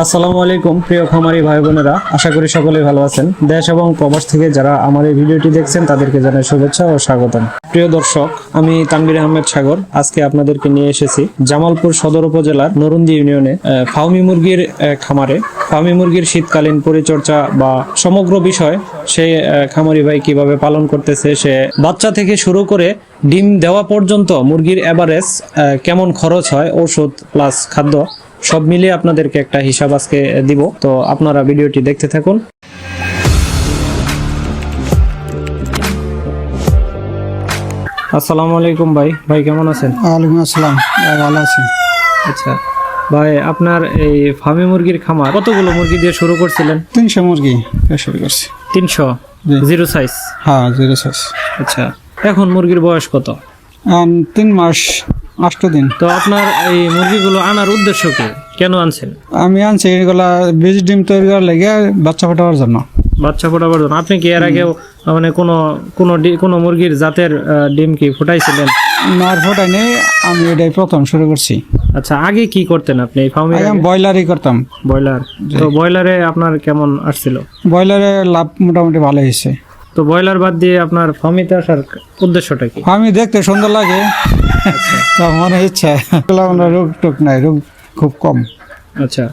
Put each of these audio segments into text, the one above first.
আসসালামু আলাইকুম, প্রিয় খামারি ভাই বোনেরা। আশা করি সকলে ভালো আছেন। দেশ এবং প্রবাস থেকে যারা আমার এই ভিডিওটি দেখছেন, তাদেরকে জানাই শুভেচ্ছা ও স্বাগতম। প্রিয় দর্শক, আমি তানবির আহমেদ সাগর। আজকে আপনাদেরকে নিয়ে এসেছি জামালপুর সদর উপজেলার নরুন্দি ইউনিয়নে ফাউমি মুরগির খামারে। ফাউমি মুরগির শীতকালীন পরিচর্যা বা সমগ্র বিষয় সে খামারি ভাই কীভাবে পালন করতেছে, সে বাচ্চা থেকে শুরু করে ডিম দেওয়া পর্যন্ত মুরগির এভারেজ কেমন খরচ হয় ওষুধ প্লাস খাদ্য সব মিলিয়ে আপনাদেরকে একটা হিসাব আজকে দিব। তো আপনারা ভিডিওটি দেখতে থাকুন। আসসালামু আলাইকুম ভাই। ভাই কেমন আছেন? ওয়ালাইকুম আসসালাম। ভালো আছি। আচ্ছা। ভাই আপনার এই ফার্মি মুরগির খামার কতগুলো মুরগি দিয়ে শুরু করছিলেন? তিনশো মুরগি শুরু করছি। তিনশো? Zero size? হ্যাঁ জিরো সাইজ। আচ্ছা। এখন মুরগির বয়স কত? তিন মাস আষ্ট দিন। তো আপনার এই মুরগিগুলো আনার উদ্দেশ্য কি? কেন আনছেন? আমি আনছি এগুলা বীজ ডিম তৈরি করার লেগে বাচ্চা ফোটাবার জন্য। বাচ্চা ফোটাবার জন্য। আপনি কি এর আগেও মানে কোনো কোনো কোনো মুরগির জাতের ডিম কি ফুটাইছিলেন? মার ফোটাই নেই আমি এটাই প্রথম শুরু করছি। আচ্ছা আগে কি করতেন আপনি এই ফার্মে? আমি ব্রয়লারই করতাম। ব্রয়লার। তো ব্রয়লারে আপনার কেমন আসছিল? ব্রয়লারে লাভ মোটামুটি ভালো হয়েছে। তো ব্রয়লার বাদ দিয়ে আপনার ফার্মিতে আসার উদ্দেশ্যটা কি? আমি দেখতে সুন্দর লাগে। তা মনে ইচ্ছা রোগ টোক নাই রোগ খুব কম। আচ্ছা।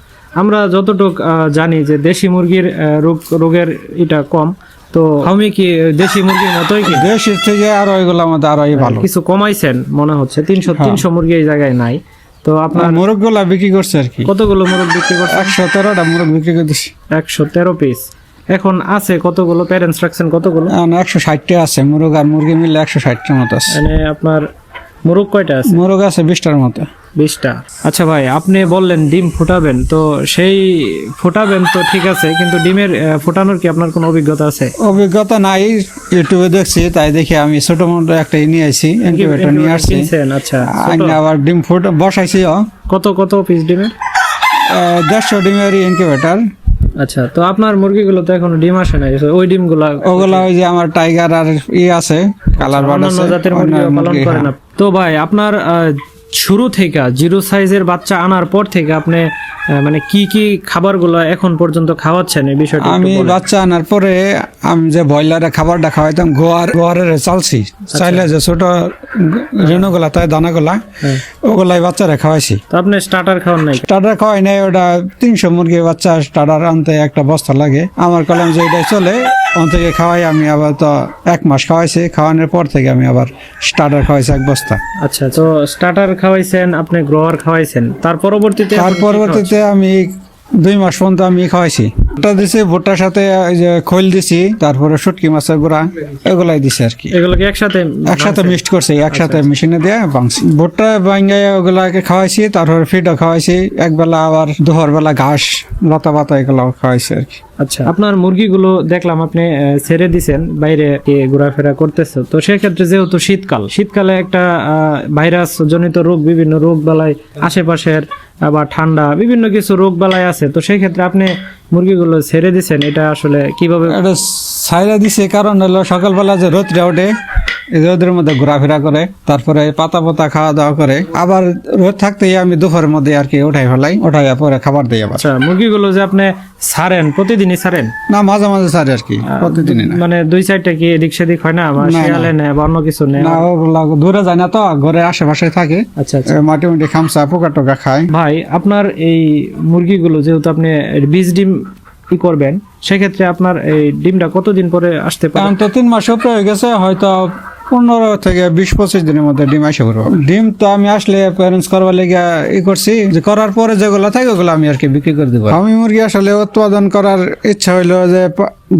আমরা যতটুক জানি যে দেশি মুরগির রোগ রোগের এটা কম তো ফার্মি কি দেশি মুরগির মতোই কি? দেশি থেকে আরও এগুলো আমাদের আরও ভালো। কিছু কমাইছেন মনে হচ্ছে। তিনশো তিনশো মুরগি এই জায়গায় নাই। তো আপনার মুরগগুলা বিক্রি করছে আর কি। কতগুলো মুরগ বিক্রি করছে একশো তেরোটা মুরগ বিক্রি করে একশো তেরো পিস এখন আছে কতগুলো? প্যারেন্টস রাখছেন কতগুলো? একশো ষাটটা আছে। মুরগ আর মুরগি মিলে একশো ষাটটার মতো আছে। মানে আপনার মুরগ কয়টা আছে? মুরগ আছে বিশটার মতো। বিশটা। আচ্ছা ভাই আপনি বললেন ডিম ফুটাবেন তো সেই ফুটাবেন তো ঠিক আছে কিন্তু ডিমের ফুটানোর কি আপনার কোনো অভিজ্ঞতা আছে? অভিজ্ঞতা নাই ইউটিউবে দেখছি তাই দেখে আমি ছোট মোটো একটা নিয়ে আসছি ইনকিউবেটর নিয়ে আসছি। আচ্ছা আইনে আবার ডিম ফুট বসাইছি কত কত পিস ডিমের? দেড়শো ডিমের ইনকিউবেটর আচ্ছা তো আপনার মুরগিগুলো তো এখনও ডিম আসে নাই ওই ডিমগুলো ওগুলা ওই যে আমার টাইগার আর ই আছে কালার বার্ড অন্যান্য আছে জাতের মুরগি পালন করেন হ্যাঁ। তো ভাই আপনার শুরু থেকে জিরো সাইজের বাচ্চা আনার পর থেকে আপনি মানে কি কি খাবারগুলো এখন পর্যন্ত খাওয়াচ্ছেন? এই বিষয়টা আমি বাচ্চা আনার পরে আমি যে ব্রয়লারে খাবারটা খাওয়াইতাম গোয়ার গোয়ারের চালছি। আচ্ছা। চাইলে যে ছোট রেণুগুলা তাই দানাগুলা হ্যাঁ। ওগুলাই বাচ্চারা খাওয়াইছি। তো আপনি স্টার্টার খাওয়ান নাই? স্টার্টার খাওয়াই নাই ওটা তিনশো মুরগি বাচ্চা স্টার্টার আনতে একটা বস্তা লাগে। আমার কলম যে এটা চলে ওখান থেকে খাওয়াই আমি আবার তো এক মাস খাওয়াইছি। খাওয়ানোর পর থেকে আমি আবার স্টার্টার খাওয়াইছি এক বস্তা। আচ্ছা তো স্টার্টার খাওয়াইছেন আপনি গ্রোয়ার খাওয়াইছেন। তার পরবর্তীতে তার পরবর্তীতে আমি দুই মাস পর্যন্ত আমি খাওয়াইছি। ভুট্টা দিছি ভুট্টার সাথে খৈল দিছি তারপরে শুটকি মাছের গুঁড়া এগুলাই দিছি আর কি। এগুলোকে একসাথে একসাথে মিক্সড করছি একসাথে আচ্ছা, মেশিনে দিয়ে বাংছি ভুট্টা বাঙ্গাই ওগুলাকে খাওয়াইছি তারপরে ফিডও খাওয়াইছি। একবেলা আবার দুপুর বেলা ঘাস লতা পাতা এগুলো খাওয়াইছি আর কি। আচ্ছা। আপনার মুরগিগুলো দেখলাম আপনি ছেড়ে দিছেন বাইরে ঘোরাফেরা করতেছে। তো সেক্ষেত্রে যেহেতু শীতকাল শীতকালে একটা ভাইরাস জনিত রোগ বিভিন্ন রোগ বালাই আশেপাশের আবার ঠান্ডা বিভিন্ন কিছু রোগ বালাই আছে। তো সেই ক্ষেত্রে আপনি মুরগিগুলো ছেড়ে দিছেন এটা আসলে কীভাবে এটা ছাইরা দিছে কারণ হলো সকালবেলা যে রোদটা ওঠে রোদের মধ্যে ঘোরাফেরা করে তারপরে পাতা পাতা খাওয়া দাওয়া করে আবার রোদ থাকতেই আমি দুপুরের মধ্যে আর কি উঠাই ফেলাই উঠাই পরে খাবার দিই আবার। আচ্ছা মুরগিগুলো যে আপনি ছাড়েন প্রতিদিনই ছাড়েন না মাঝে মাঝে ছাড়ি আর কি প্রতিদিনই না। মানে দুই সাইডটা কি এদিক সেদিক হয় না? আমার। শিয়ালে নেয় বা অন্য কিছু নেয়? না ওগুলা দূরে যায় না তো ঘরে আশেপাশে থাকে। আচ্ছা আচ্ছা। মাটি মাটি খামসা পোকা টোকা খায়। ভাই আপনার এই মুরগিগুলো যেহেতু আপনি বীজ ডিম ই করবেন সেক্ষেত্রে আপনার এই ডিমটা কতদিন পরে আসতে পারে? তো তিন মাস উপরে হয়ে গেছে হয়তো পনেরো থেকে বিশ, পঁচিশ দিনের মধ্যে ডিম আসে পড়ব। ডিম তো আমি আসলে প্যারেন্টস করবার লেগে ই করছি, যে করার পরে যেগুলো থাকে ওগুলো আমি আর কি বিক্রি করে দেবো। আমি মুরগি আসলে উৎপাদন করার ইচ্ছা হইল যে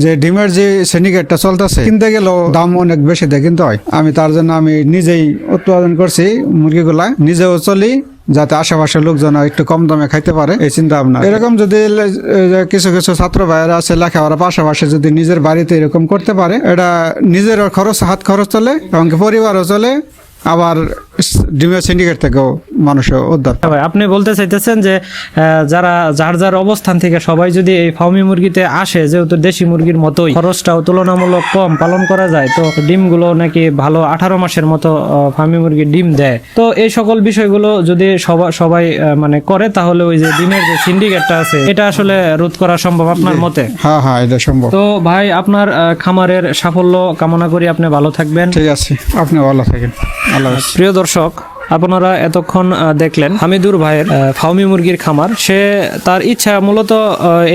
যে ডিমের যে সিন্ডিকেটটা চলতেছে, কিনতে গেলেও দাম অনেক বেশি দেয়, কিন্তু হয়। আমি তার জন্য আমি নিজেই উৎপাদন করছি মুরগিগুলা, নিজেও চলি যাতে আশেপাশের লোকজন একটু কম দামে খাইতে পারে, এই চিন্তা ভাবনা এরকম যদি কিছু কিছু ছাত্র ভাইয়েরা আছে, লেখাপড়ার পাশাপাশি যদি নিজের বাড়িতে এরকম করতে পারে, এটা নিজের খরচ, হাত খরচ চলে, এবং পরিবারও চলে, আবার ডিমের সিন্ডিকেট থেকেও মানুষ উদ্ধার আপনি বলতে চাইতেছেন যে যারা যার যার অবস্থান থেকে সবাই যদি এই ফার্মি মুরগিতে আসে যেহেতু দেশি মুরগির মতোই খরচটাও তুলনামূলক কম পালন করা যায় তো ডিমগুলো নাকি ভালো আঠারো মাসের মতো ফার্মি মুরগির ডিম দেয়। তো এই সকল বিষয়গুলো যদি সবাই মানে করে তাহলে ওই যে ডিমের যে সিন্ডিকেটটা আছে এটা আসলে রোধ করা সম্ভব আপনার মতে? হ্যাঁ হ্যাঁ এটা সম্ভব। তো ভাই আপনার খামারের সাফল্য কামনা করি আপনি ভালো থাকবেন। ঠিক আছে আপনি ভালো থাকেন। আল্লাহ প্রিয় দর্শক দর্শক আপনারা এতক্ষণ দেখলেন হামিদুর ভাইয়ের ফাউমি মুরগির খামার। সে তার ইচ্ছা মূলত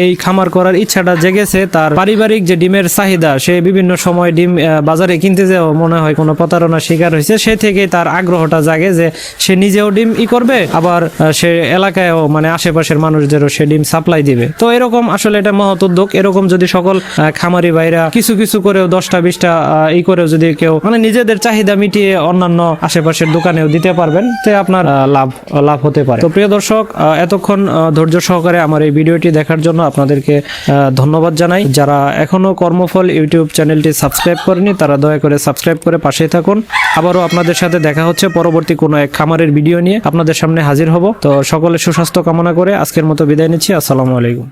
এই খামার করার ইচ্ছাটা জেগেছে। তার পারিবারিক যে ডিমের চাহিদা, সে বিভিন্ন সময় ডিম বাজারে কিনতে যাও মনে হয় কোনো প্রতারণার শিকার হয়েছে। সে থেকে তার আগ্রহটা জাগে যে সে নিজেও ডিম ই করবে, আবার সে এলাকায়ও মানে আশেপাশের মানুষদেরও সে ডিম সাপ্লাই দিবে। তো এরকম আসলে এটা মহৎ উদ্যোগ। এরকম যদি সকল খামারি ভাইরা কিছু কিছু করেও দশটা, বিশটা ই করেও যদি কেউ মানে নিজেদের চাহিদা মিটিয়ে অন্যান্য আশেপাশের দোকানেও দিতে পারবেন, তে আপনার লাভ লাভ হতে পারে। তো প্রিয় দর্শক এতক্ষণ ধৈর্য সহকারে আমার এই ভিডিওটি দেখার জন্য আপনাদেরকে ধন্যবাদ জানাই। যারা এখনও কর্মফল ইউটিউব চ্যানেলটি সাবস্ক্রাইব করেনি, তারা দয়া করে সাবস্ক্রাইব করে পাশেই থাকুন। আবারও আপনাদের সাথে দেখা হচ্ছে পরবর্তী কোনো এক খামারের ভিডিও নিয়ে। আপনাদের সামনে হাজির হব। তো সকলে সুস্বাস্থ্য কামনা করে আজকের মতো বিদায় নিচ্ছি। আসসালামু আলাইকুম।